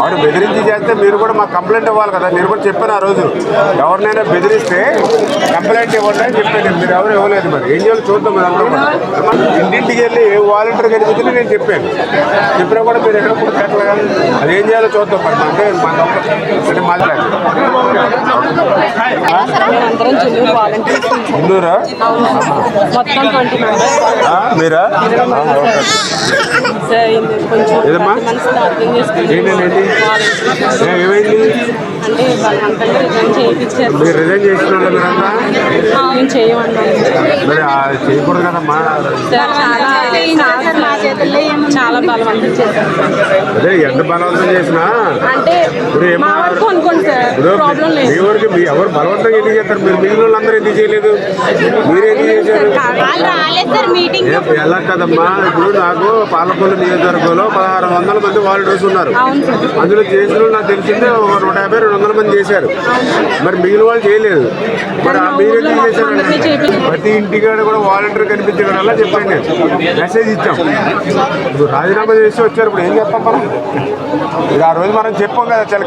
వాడు బెదిరించి చేస్తే మీరు కూడా మాకు కంప్లైంట్ ఇవ్వాలి కదా. మీరు కూడా చెప్పారు ఆ రోజు. ఎవరినైనా బెదిరిస్తే కంప్లైంట్ ఇవ్వండి అని చెప్పాను. మీరు ఎవరు ఇవ్వలేదు మరి. ఏం చేయాలి చూద్దాం మరి అందరం ఇంటింటికి వెళ్ళి ఏ వాలంటీర్ కనిపించింది నేను చెప్పాను. చెప్పినా కూడా మీరు ఎక్కడ కూడా పెట్టలేదు అది ఏం చేయాలో చూద్దాం మరి. అంటే మన అంటే మాది మొత్తం ట్వంటీ ఆ, మీరా? ఏదమ్మా? ఏమైంది? రిజైన్ చేయమన్నాం ఆ చేయకూడదు కదమ్మా. చాలా బలవంతం అదే ఎంత బలవంతం చేసినా? అంటే మా ఎవరు బలవంతంగా ఎందుకు చేస్తారు? మీరు మిగిలిన వాళ్ళందరూ ఎందుకు చేయలేదు? మీరు ఎందుకు చేశారు? ఎలా కదమ్మా? ఇప్పుడు నాకు పాలకొల్లు నియోజకవర్గంలో పదహారు వందల మంది వాలంటీర్స్ ఉన్నారు. అందులో చేసిన నాకు తెలిసిందే ఒక నూట యాభై రెండు వందల మంది చేశారు. మరి మిగిలిన వాళ్ళు చేయలేదు. మరి ఆ మీరు ఎందుకు చేశారు. ప్రతి ఇంటికాడ కూడా వాలంటీర్ కనిపించడం వల్ల చెప్పండి. మెసేజ్ ఇచ్చాం. ఇప్పుడు రాజీనామా చేసి వచ్చారు. ఇప్పుడు ఏం చెప్పాం మనం? ఇక ఆ రోజు మనం చెప్పాం కదా చాలా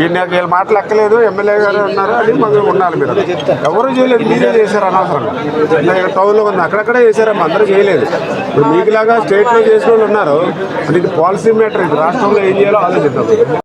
ఈ నాకు మాటలు ఎక్కలేదు ఎమ్మెల్యే గారు ఉన్నారు అని మాకు ఉండాలి మీరు. ఎవరు చేయలేదు మీరే చేశారు అనవసరంగా. ఇలా ఇక్కడ టౌన్లో ఉంది అక్కడక్కడే చేశారమ్మా అందరూ చేయలేదు. ఇప్పుడు మీకులాగా స్టేట్లో చేసిన వాళ్ళు ఉన్నారు. అంటే ఇది పాలసీ మ్యాటర్ ఇది రాష్ట్రంలో ఏం చేయాలో ఆలోచిద్దాం.